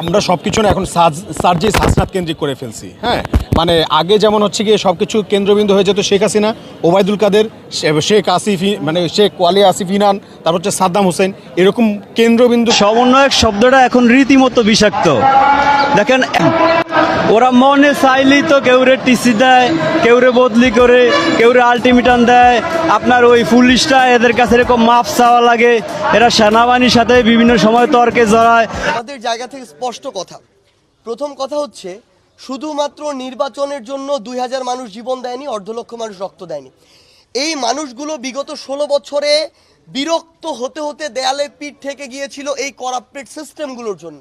আমরা সব কিছু এখন সার্জিস হাসনাত কেন্দ্রিক করে ফেলছি হ্যাঁ? মানে আগে যেমন হচ্ছে গিয়ে সব কিছু কেন্দ্রবিন্দু হয়ে যেত শেখ হাসিনা, ওবায়দুল কাদের শেখ আসিফ মানে শেখ ওয়ালি আসিফ ইনান, তারপর হচ্ছে সাদ্দাম হোসেন, এরকম কেন্দ্রবিন্দু সমন্বয়ক শব্দটা এখন রীতিমতো বিষাক্ত। দেখেন ওরা মনে চাইলেই তো কেউরে টিসি দেয়, কেউরে বদলি করে, কেউরে আলটিমেটাম দেয়। আপনার ওই পুলিশটা এদের কাছে এরকম মাপ চাওয়া লাগে। এরা সেনাবাহিনীর সাথে বিভিন্ন সময় তর্কে জড়ায়। আমাদের জায়গা থেকে স্পষ্ট কথা। প্রথম কথা হচ্ছে, শুধুমাত্র নির্বাচনের জন্য দুই হাজার মানুষ জীবন দেয়নি অর্ধ লক্ষ মানুষ রক্ত দেয়নি। এই মানুষগুলো বিগত ষোলো বছরে বিরক্ত হতে হতে দেয়ালে পিঠ থেকে গিয়েছিল এই করাপ্টেড সিস্টেমগুলোর জন্য।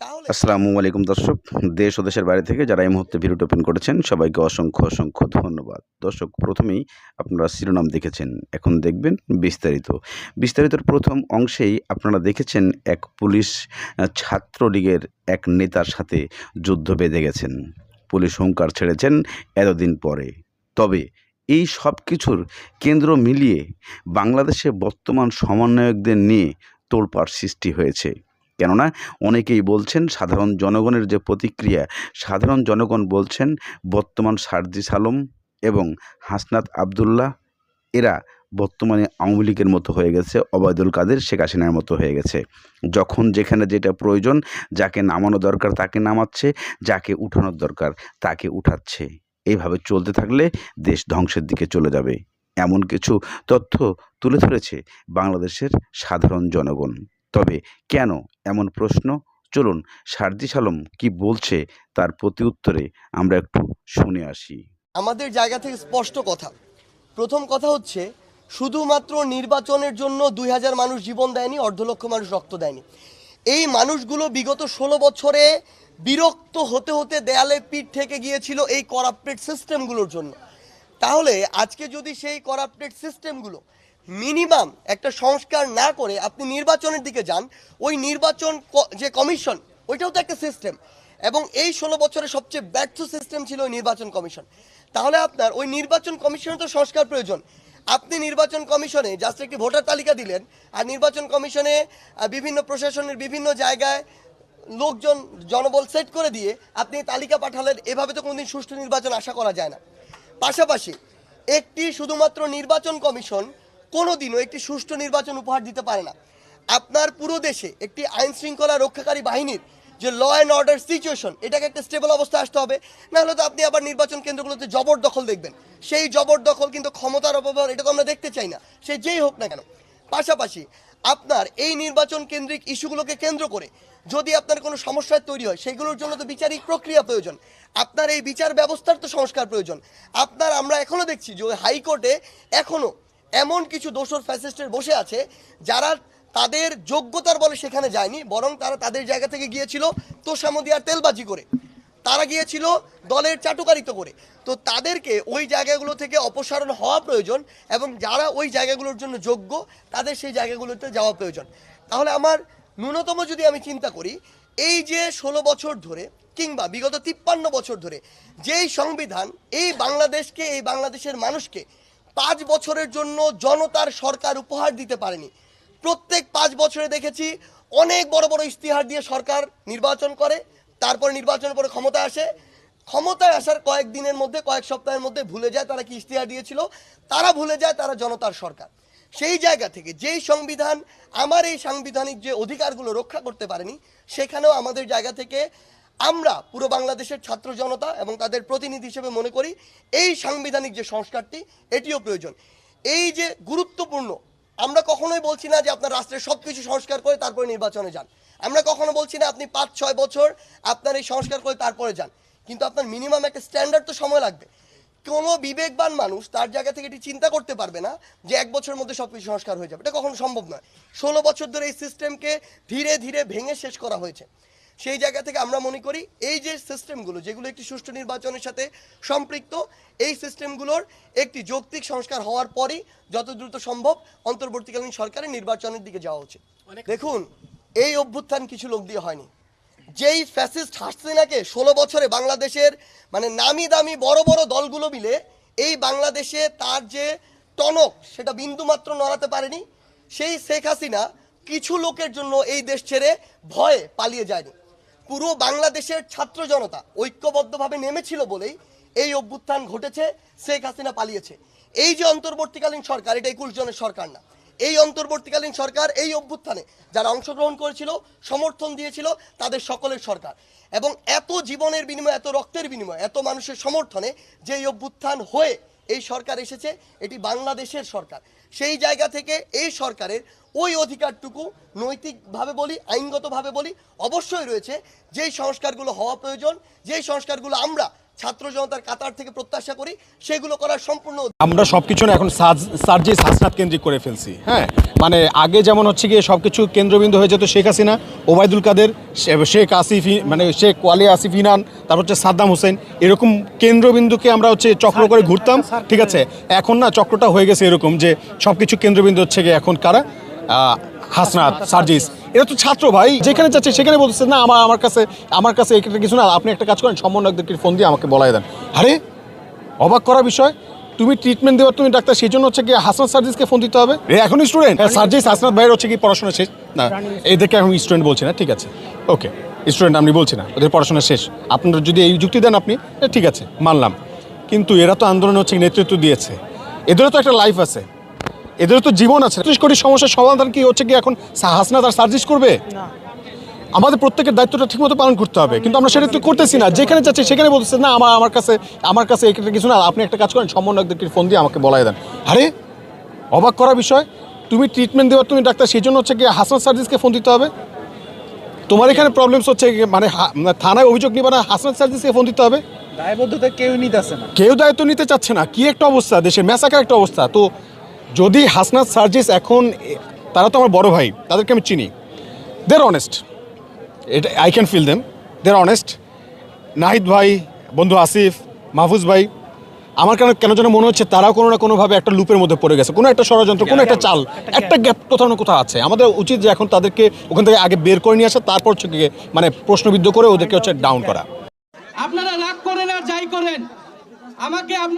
আসসালামু আলাইকুম দর্শক, দেশ ও দেশের বাইরে থেকে যারা এই মুহূর্তে ভিডিওটি ওপেন করেছেন, সবাইকে অসংখ্য অসংখ্য ধন্যবাদ। দর্শক, প্রথমেই আপনারা শিরোনাম দেখেছেন, এখন দেখবেন বিস্তারিত। বিস্তারিতর প্রথম অংশেই আপনারা দেখেছেন এক পুলিশ ছাত্রলীগের এক নেতার সাথে যুদ্ধ বেঁধে গেছেন। পুলিশ হুঙ্কার ছেড়েছেন এতদিন পরে। তবে এই সব কিছুর কেন্দ্র মিলিয়ে বাংলাদেশে বর্তমান সমন্বয়কদের নিয়ে তোলপাড় সৃষ্টি হয়েছে। কেননা অনেকেই বলছেন সাধারণ জনগণের যে প্রতিক্রিয়া, সাধারণ জনগণ বলছেন বর্তমান সার্জিস আলম এবং হাসনাত আবদুল্লাহ, এরা বর্তমানে আওয়ামী লীগের মতো হয়ে গেছে, অবায়দুল কাদের, শেখ হাসিনার মতো হয়ে গেছে। যখন যেখানে যেটা প্রয়োজন, যাকে নামানো দরকার তাকে নামাচ্ছে, যাকে উঠানোর দরকার তাকে উঠাচ্ছে। এইভাবে চলতে থাকলে দেশ ধ্বংসের দিকে চলে যাবে। এমন কিছু তথ্য তুলে ধরেছে বাংলাদেশের সাধারণ জনগণ। তবে কেন এমন প্রশ্ন? চলুন সার্জিস আলম কি বলছে তার প্রতি উত্তরে আমরা একটু শুনে আসি। আমাদের জায়গা থেকে স্পষ্ট কথা। প্রথম কথা হচ্ছে, শুধুমাত্র নির্বাচনের জন্য দুই হাজার মানুষ জীবন দেয়নি, অর্ধ লক্ষ মানুষ রক্ত দেয়নি। এই মানুষগুলো বিগত ষোলো বছরে বিরক্ত হতে হতে দেয়ালে পিঠ থেকে গিয়েছিল এই করাপ্টেড সিস্টেমগুলোর জন্য। তাহলে আজকে যদি সেই করাপ্টেড সিস্টেমগুলো মিনিমাম একটা সংস্কার না করে আপনি নির্বাচনের দিকে যান, ওই নির্বাচন যে কমিশন, ওইটাও তো একটা সিস্টেম এবং এই ষোলো বছরের সবচেয়ে ব্যর্থ সিস্টেম ছিল ওই নির্বাচন কমিশন। তাহলে আপনার ওই নির্বাচন কমিশনে তো সংস্কার প্রয়োজন। আপনি নির্বাচন কমিশনে জাস্ট একটি ভোটার তালিকা দিলেন, আর নির্বাচন কমিশনে বিভিন্ন প্রশাসনের বিভিন্ন জায়গায় লোকজন, জনবল সেট করে দিয়ে আপনি তালিকা পাঠালেন, এভাবে তো কোনোদিন সুষ্ঠু নির্বাচন আশা করা যায় না। পাশাপাশি একটি শুধুমাত্র নির্বাচন কমিশন কোনোদিনও একটি সুষ্ঠু নির্বাচন উপহার দিতে পারে না। আপনার পুরো দেশে একটি আইন শৃঙ্খলা রক্ষাকারী বাহিনীর যে ল অ্যান্ড অর্ডার সিচুয়েশন এটাকে একটা স্টেবল অবস্থা আসতে হবে। না হলে তো আপনি আবার নির্বাচন কেন্দ্রগুলোতে জবরদখল দেখবেন। সেই জবরদখল কিন্তু ক্ষমতার অপব্যবহার, এটা তো আমরা দেখতে চাই না। সে যেই হোক না কেন। পাশাপাশি আপনার এই নির্বাচন কেন্দ্রিক ইস্যুগুলোকে কেন্দ্র করে যদি আপনার কোনো সমস্যা তৈরি হয়, সেগুলোর জন্য তো বিচারিক প্রক্রিয়া প্রয়োজন। আপনার এই বিচার ব্যবস্থার তো সংস্কার প্রয়োজন। আপনার আমরা এখনও দেখছি যে হাইকোর্টে এখনও এমন কিছু দোষর ফ্যাসিস্টের বসে আছে যারা তাদের যোগ্যতার বলে সেখানে যায়নি, বরং তারা তাদের জায়গা থেকে গিয়েছিল তোষামদি আর তেলবাজি করে। তারা গিয়েছিল দলের চাটুকারিত করে। তো তাদেরকে ওই জায়গাগুলো থেকে অপসারণ হওয়া প্রয়োজন এবং যারা ওই জায়গাগুলোর জন্য যোগ্য, তাদের সেই জায়গাগুলোতে যাওয়া প্রয়োজন। তাহলে আমার ন্যূনতম যদি আমি চিন্তা করি, এই যে ষোলো বছর ধরে কিংবা বিগত তিপ্পান্ন বছর ধরে যেই সংবিধান এই বাংলাদেশকে, এই বাংলাদেশের মানুষকে পাঁচ বছরের জন্য জনতার সরকার উপহার দিতে পারেনি। প্রত্যেক পাঁচ বছরে দেখেছি অনেক বড় বড় ইস্তিহার দিয়ে সরকার নির্বাচন করে, তারপর নির্বাচনের পরে ক্ষমতা আসে। ক্ষমতায় আসার কয়েক দিনের মধ্যে, কয়েক সপ্তাহের মধ্যে ভুলে যায় তারা কি ইস্তিহার দিয়েছিল, তারা ভুলে যায় তারা জনতার সরকার। সেই জায়গা থেকে যেই সংবিধান, আমার এই সাংবিধানিক যে অধিকারগুলো রক্ষা করতে পারেনি, সেখানেও আমাদের জায়গা থেকে আমরা পুরো বাংলাদেশের ছাত্র জনতা এবং তাদের প্রতিনিধি হিসেবে মনে করি এই সাংবিধানিক যে সংস্কারটি, এটিও প্রয়োজন। এই যে গুরুত্বপূর্ণ, আমরা কখনোই বলছি না যে আপনার রাষ্ট্রের সব কিছু সংস্কার করে তারপরে নির্বাচনে যান। আমরা কখনো বলছি না আপনি পাঁচ, ছয় বছর আপনার এই সংস্কার করে তারপরে যান। কিন্তু আপনার মিনিমাম একটা স্ট্যান্ডার্ড তো সময় লাগবে। কোনো বিবেকবান মানুষ তার জায়গা থেকে এটি চিন্তা করতে পারবে না যে এক বছরের মধ্যে সব কিছু সংস্কার হয়ে যাবে। এটা কখনো সম্ভব নয়। ষোলো বছর ধরে এই সিস্টেমকে ধীরে ধীরে ভেঙে শেষ করা হয়েছে। সেই জায়গা থেকে আমরা মনে করি এই যে সিস্টেমগুলো যেগুলো একটি সুষ্ঠু নির্বাচনের সাথে সম্পৃক্ত এই সিস্টেমগুলোর একটি যৌক্তিক সংস্কার হওয়ার পরই যত দ্রুত সম্ভব অন্তর্বর্তীকালীন সরকারের নির্বাচনের দিকে যাওয়া উচিত। দেখুন এই অভ্যুত্থান কিছু লোক দিয়ে হয়নি। যেই ফ্যাসিস্ট হাসিনাকে ষোলো বছরে বাংলাদেশের মানে নামি দামি বড় বড় দলগুলো মিলে এই বাংলাদেশে তার যে টনক সেটা বিন্দুমাত্র নড়াতে পারেনি সেই শেখ হাসিনা কিছু লোকের জন্য এই দেশ ছেড়ে ভয়ে পালিয়ে যায়নি। পুরো বাংলাদেশের ছাত্র জনতা ঐক্যবদ্ধভাবে নেমেছিল বলেই এই অভ্যুত্থান ঘটেছে, শেখ হাসিনা পালিয়েছে। এই যে অন্তর্বর্তীকালীন সরকার, এটা একুশ জনের সরকার না। এই অন্তর্বর্তীকালীন সরকার এই অভ্যুত্থানে যারা অংশগ্রহণ করেছিল, সমর্থন দিয়েছিল, তাদের সকলের সরকার। এবং এত জীবনের বিনিময়ে, এত রক্তের বিনিময়ে, এত মানুষের সমর্থনে যে এই অভ্যুত্থান হয়ে এই সরকার এসেছে, এটি বাংলাদেশের সরকার। সেই জায়গা থেকে এই সরকারের ওই অধিকারটুকু নৈতিকভাবে বলি, আইনগতভাবে বলি, অবশ্যই রয়েছে। যেই সংস্কারগুলো হওয়া প্রয়োজন, যেই সংস্কারগুলো আমরা ছাত্র জনতার কাতার থেকে প্রত্যাশা করি, সেগুলো করার সম্পূর্ণ আমরা সবকিছু এখন সার্জে সাজনাথ কেন্দ্রিক করে ফেলছি হ্যাঁ? মানে আগে যেমন হচ্ছে গিয়ে সব কিছু কেন্দ্রবিন্দু হয়ে যেত শেখ হাসিনা, ওবায়দুল কাদের শেখ আসিফ মানে শেখ ওয়ালি আসিফ ইনান, তারপর হচ্ছে সাদ্দাম হোসেন, এরকম কেন্দ্রবিন্দুকে আমরা হচ্ছে চক্র করে ঘুরতাম, ঠিক আছে? এখন না চক্রটা হয়ে গেছে এরকম যে সব কিছু কেন্দ্রবিন্দু হচ্ছে গিয়ে এখন কারা? হাসনাত, সার্জিস। এরা তো ছাত্র ভাই, যেখানে যাচ্ছে সেখানে বলতেছে, না, আমার আমার কাছে আমার কাছে একটা কিছু না, আপনি একটা কাজ করেন, সমন্বয়কদেরকে ফোন দিয়ে আমাকে বলাই দেন। আরে, অবাক করা বিষয় তুমি ট্রিটমেন্ট দেওয়ার তুমি ডাক্তার সেই জন্য হচ্ছে কি হাসনাত সার্জিসকে ফোন দিতে হবে। এ এখনই স্টুডেন্ট সার্জিস হাসনাত ভাইয়ের হচ্ছে কি পড়াশোনা শেষ না এদেরকে আমি স্টুডেন্ট বলছি না ঠিক আছে। ওকে স্টুডেন্ট আপনি বলছি না ওদের পড়াশোনা শেষ। আপনারা যদি এই যুক্তি দেন আপনি ঠিক আছে মানলাম। কিন্তু এরা তো আন্দোলন হচ্ছে নেতৃত্ব দিয়েছে। এদেরও তো একটা লাইফ আছে। এদেরও তো জীবন আছে। ত্রিশ কোটি সমস্যার সমাধান কি হচ্ছে কি এখন হাসনাত আর সার্জিস করবে? আমাদের প্রত্যেকের দায়িত্বটা ঠিকমতো পালন করতে হবে। কিন্তু আমরা সেটা তো করতেছি না। যেখানে যাচ্ছে সেখানে বলতেছে না আমার আমার কাছে আমার কাছে একটা কিছু না। আপনি একটা কাজ করেন সমন্বয়কদেরকে ফোন দিয়ে আমাকে বলাই দেন। আরে অবাক করা বিষয় তুমি ট্রিটমেন্ট দেওয়ার তুমি ডাক্তার সেই জন্য হচ্ছে কি হাসান সার্জিসকে ফোন দিতে হবে? তোমার এখানে প্রবলেমস হচ্ছে মানে মানে থানায় অভিযোগ নিবা না হাসান সার্জিসকে ফোন দিতে হবে? দায়বদ্ধতা কেউ নিতেছে না। কেউ দায়িত্ব নিতে চাচ্ছে না। কি একটা অবস্থা দেশের ম্যাসাকার একটা অবস্থা। তো যদি হাসনাত সার্জিস এখন তারা তো আমার বড় ভাই তাদেরকে আমি চিনি। দের অনেস্ট এটা I can feel them they're honest Nahid ভাই বন্ধু আসিফ মাহফুজ ভাই আমার কেন কেন যেন মনে হচ্ছে তারাও কোনো না কোনোভাবে একটা লুপের মধ্যে পড়ে গেছে। কোনো একটা ষড়যন্ত্র কোনো একটা চাল একটা গ্যাপ কোথাও না কোথাও আছে। আমাদের উচিত যে এখন তাদেরকে ওখান থেকে আগে বের করে নিয়ে আসা তারপর হচ্ছে গিয়ে মানে প্রশ্নবিদ্ধ করে ওদেরকে হচ্ছে ডাউন করা। আপনারা রাগ করেন আর যাই করেন। আমাকে আপনার